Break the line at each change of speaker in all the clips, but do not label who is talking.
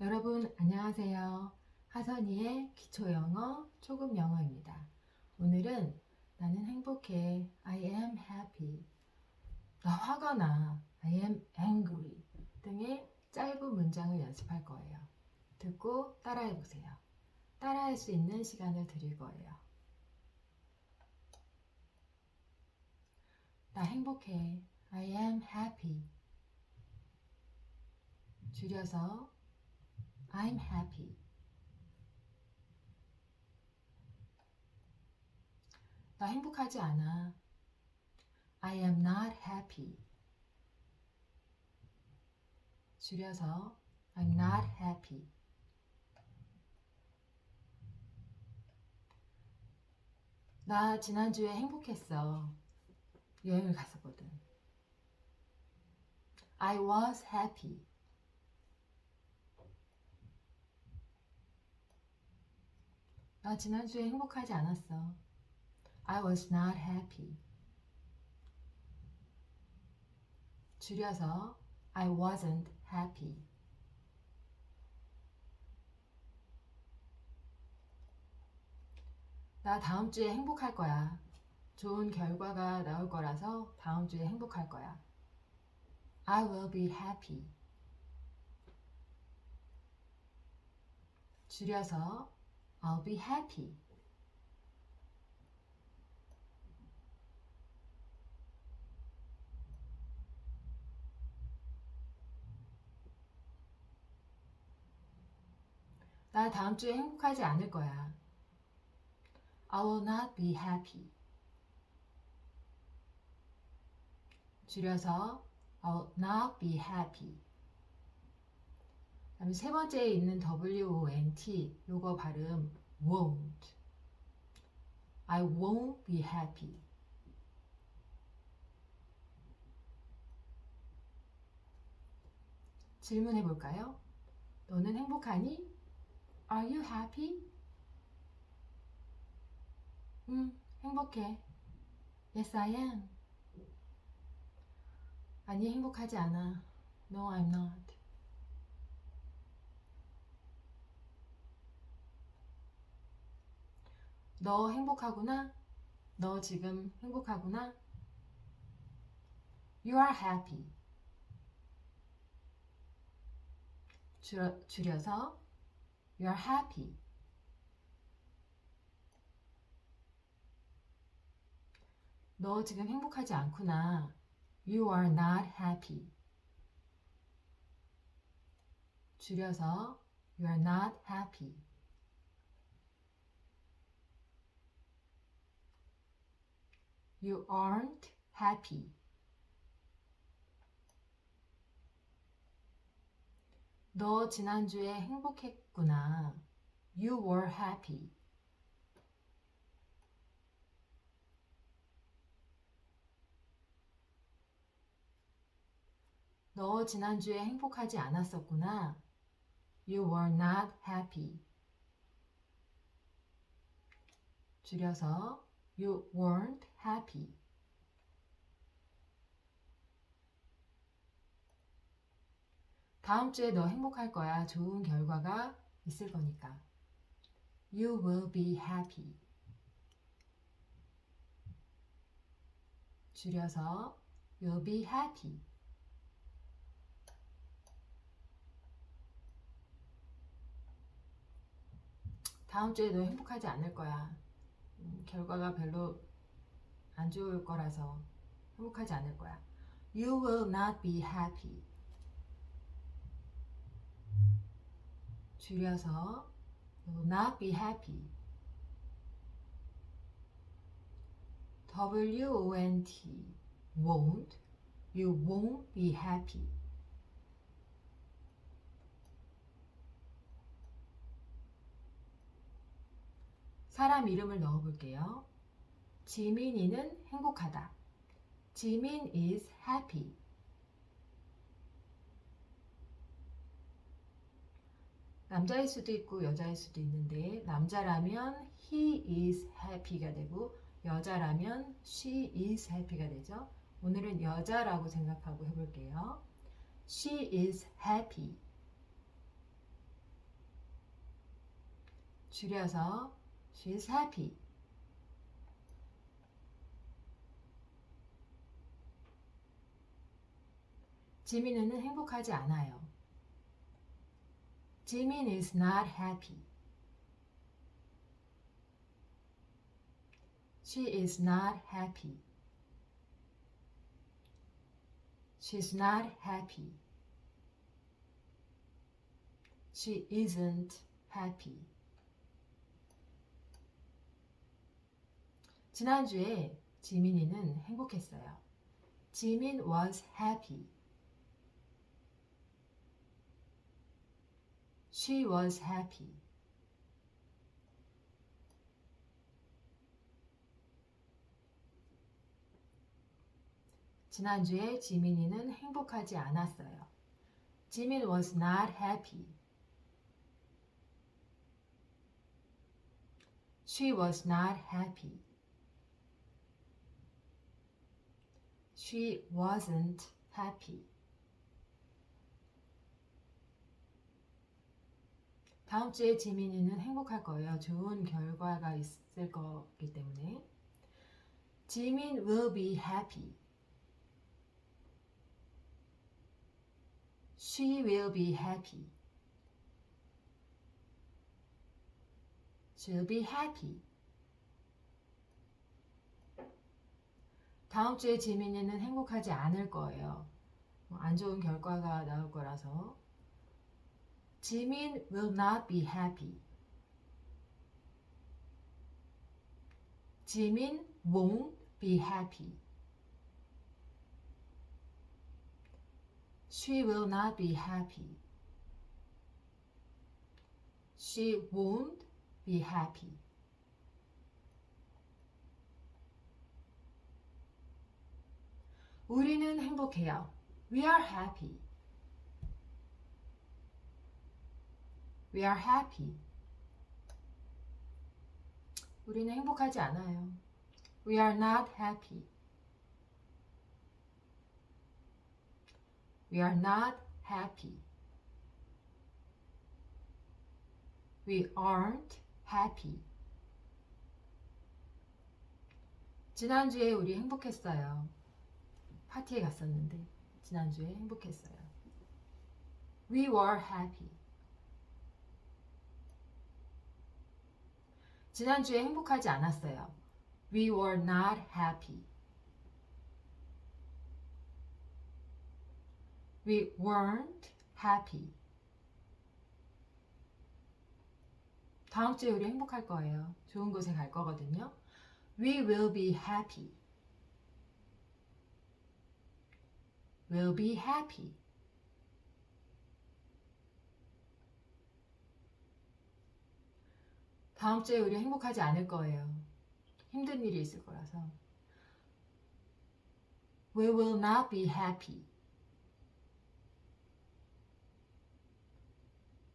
여러분 안녕하세요. 하선이의 기초 영어 초급 영어입니다. 오늘은 나는 행복해. I am happy. 나 화가 나. I am angry. 등의 짧은 문장을 연습할 거예요. 듣고 따라해 보세요. 따라할 수 있는 시간을 드릴 거예요. 나 행복해. I am happy. 줄여서 I'm happy. 나 행복하지 않아. I am not happy. 줄여서 I'm not happy. 나 지난주에 행복했어. 여행을 갔었거든. I was happy. 나 지난주에 행복하지 않았어. I was not happy. 줄여서 I wasn't happy. 나 다음 주에 행복할 거야. 좋은 결과가 나올 거라서 다음 주에 행복할 거야. I will be happy. 줄여서 I'll be happy. 나 다음 주에 행복하지 않을 거야. I will not be happy. 줄여서 I will not be happy. 다음에 세 번째에 있는 W-O-N-T 요거 발음 won't. I won't be happy. 질문해 볼까요? 너는 행복하니? Are you happy? 음, 행복해. Yes, I am. 아니, 행복하지 않아. No, I'm not. 너 행복하구나? 너 지금 행복하구나? You are happy. 줄여, 줄여서 You are happy. 너 지금 행복하지 않구나. You are not happy. 줄여서 You are not happy. You aren't happy. 너 지난주에 행복했구나. You were happy. 너 지난주에 행복하지 않았었구나. You were not happy. 줄여서 You weren't happy. 다음 주에 너 행복할 거야. 좋은 결과가 있을 거니까. You will be happy. 줄여서 You'll be happy. 다음 주에 너 행복하지 않을 거야. 음, 결과가 별로 안 좋을 거라서 행복하지 않을 거야. You will not be happy. 줄여서 You will not be happy. W-O-N-T won't You won't be happy. 사람 이름을 넣어 볼게요. 지민이는 행복하다. 지민 is happy. 남자일 수도 있고 여자일 수도 있는데 남자라면 he is happy가 되고 여자라면 she is happy가 되죠. 오늘은 여자라고 생각하고 해볼게요. She is happy. 줄여서 she is happy. 지민이는 행복하지 않아요. 지민 is not happy. She is not happy. She's not happy. She isn't happy. 지난주에 지민이는 행복했어요. 지민 was happy. She was happy. 지난주에 지민이는 행복하지 않았어요. 지민 was not happy. She was not happy. She wasn't happy. 다음 주에 지민이는 행복할 거예요. 좋은 결과가 있을 거기 때문에. 지민 will be happy. She will be happy. She'll be happy. 다음 주에 지민이는 행복하지 않을 거예요. 뭐안 좋은 결과가 나올 거라서. 지민 will not be happy. 지민 won't be happy. She will not be happy. She won't be happy. 우리는 행복해요. We are happy. We are happy. 우리는 행복하지 않아요. We are not happy. We are not happy. We aren't happy. 지난주에 우리 행복했어요. 파티에 갔었는데, 지난주에 행복했어요. We were happy. 지난주에 행복하지 않았어요. We were not happy. We weren't happy. 다음 주에 우리 행복할 거예요. 좋은 곳에 갈 거거든요. We will be happy. Will be happy. 다음 주에 우리 행복하지 않을 거예요. 힘든 일이 있을 거라서. We will not be happy.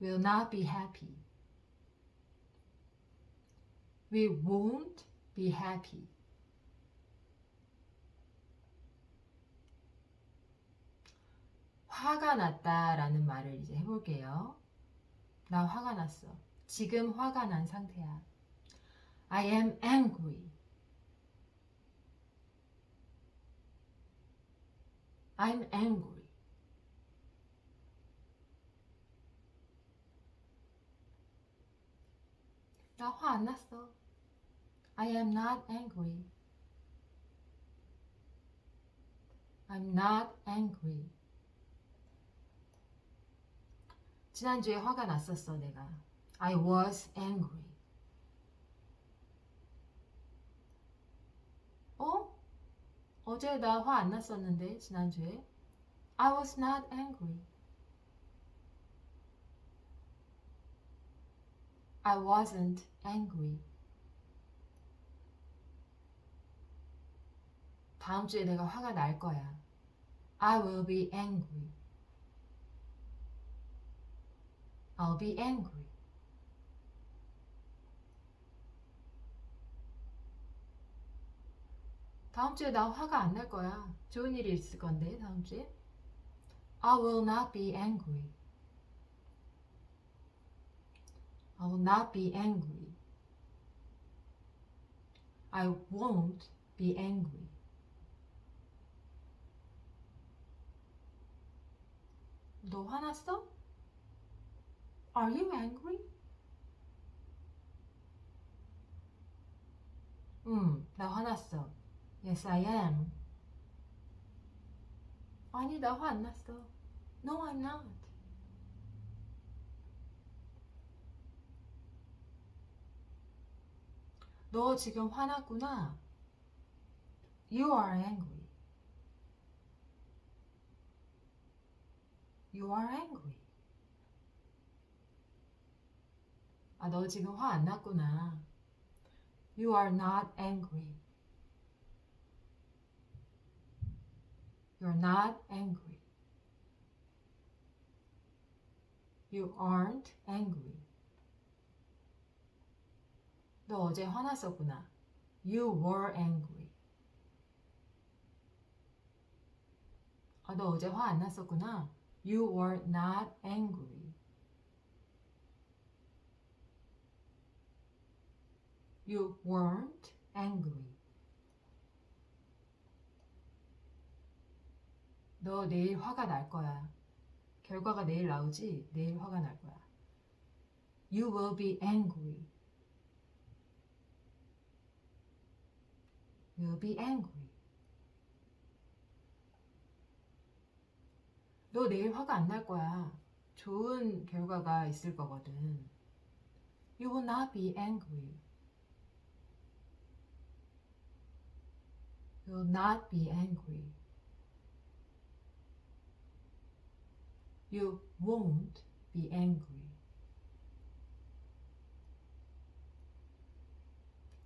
Will not be happy. We won't be happy. 화가 났다라는 말을 이제 해볼게요. 나 화가 났어. 지금 화가 난 상태야. I am angry. I'm angry. 나 화 안 났어. I am not angry. I'm not angry. 지난주에 화가 났었어, 내가. I was angry. 어? 어제 나 화 안 났었는데, 지난주에. I was not angry. I wasn't angry. 다음 주에 내가 화가 날 거야. I will be angry. I'll be angry. 다음 주에 나 화가 안 날 거야. 좋은 일이 있을 건데, 다음 주에. I will not be angry. I will not be angry. I won't be angry. 너 화났어? Are you angry? 음, 나 화났어. Yes, I am. 아니, 나 화 안 났어. No, I'm not. 너 지금 화났구나. You are angry. You are angry. 아, 너 지금 화 안 났구나. You are not angry. You're not angry. You aren't angry. 너 어제 화났었구나. You were angry. 아, 너 어제 화 안 났었구나. You were not angry. You weren't angry. 너 내일 화가 날 거야. 결과가 내일 나오지? 내일 화가 날 거야. You will be angry. You'll be angry. 너 내일 화가 안 날 거야. 좋은 결과가 있을 거거든. You will not be angry. You will not be angry. You won't be angry.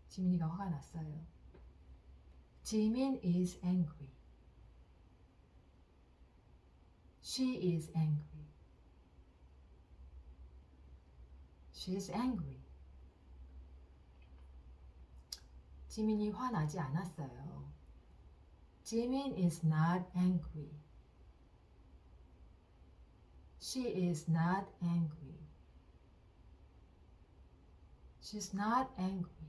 지민이가 화가 났어요. 지민 is angry. She is angry. She is angry. 지민이 화나지 않았어요. 지민 is not angry. She is not angry. She's not angry.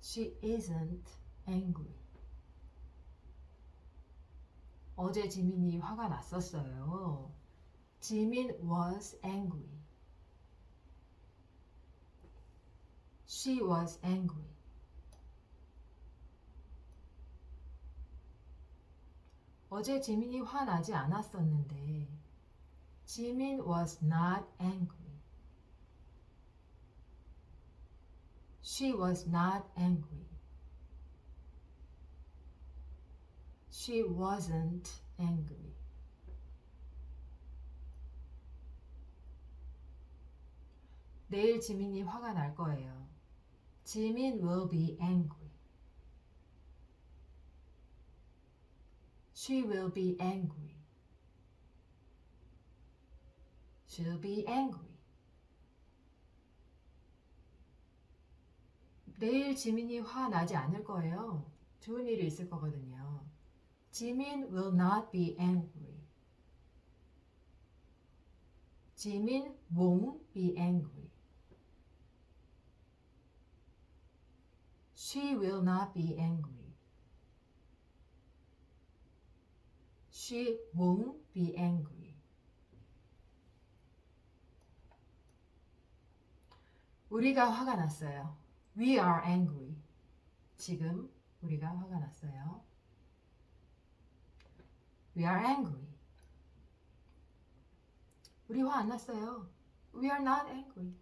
She isn't angry. 어제 지민이 화가 났었어요. 지민 was angry. She was angry. 어제 지민이 화나지 않았었는데 지민 was not angry. She was not angry. She wasn't angry. 내일 지민이 화가 날 거예요. 지민 will be angry. She will be angry. She'll be angry. 내일 지민이 화 나지 않을 거예요. 좋은 일이 있을 거거든요. 지민 will not be angry. 지민 won't be angry. She will not be angry. She won't be angry. 우리가 화가 났어요. We are angry. 지금 우리가 화가 났어요. We are angry. 우리 화 안 났어요. We are not angry.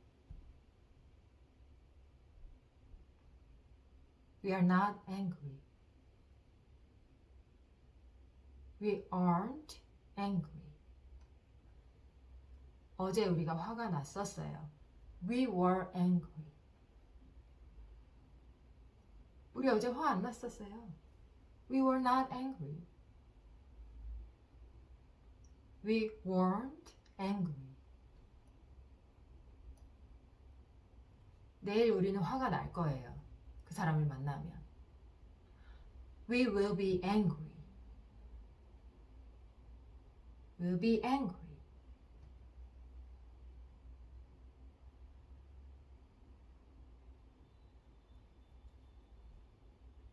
We are not angry. We aren't angry. 어제 우리가 화가 났었어요. We were angry. 우리 어제 화 안 났었어요. We were not angry. We weren't angry. 내일 우리는 화가 날 거예요. 그 사람을 만나면. We will be angry. will be angry.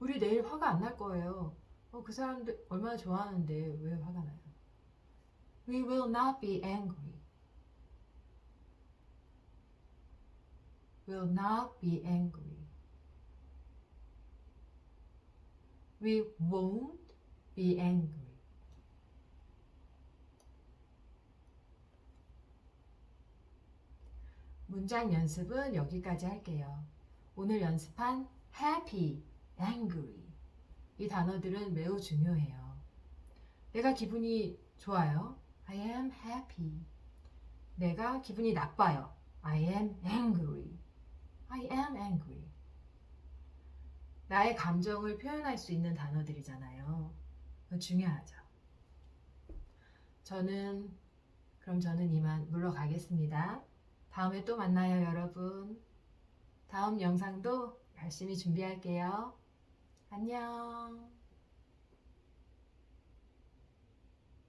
우리 내일 화가 안 날 거예요. 어, 그 사람들 얼마나 좋아하는데 왜 화가 나요? We will not be angry. will not be angry. We won't be angry. 문장 연습은 여기까지 할게요. 오늘 연습한 happy, angry 이 단어들은 매우 중요해요. 내가 기분이 좋아요. I am happy. 내가 기분이 나빠요. I am angry. I am angry. 나의 감정을 표현할 수 있는 단어들이잖아요. 중요하죠. 저는 그럼 저는 이만 물러가겠습니다. 다음에 또 만나요, 여러분. 다음 영상도 열심히 준비할게요. 안녕.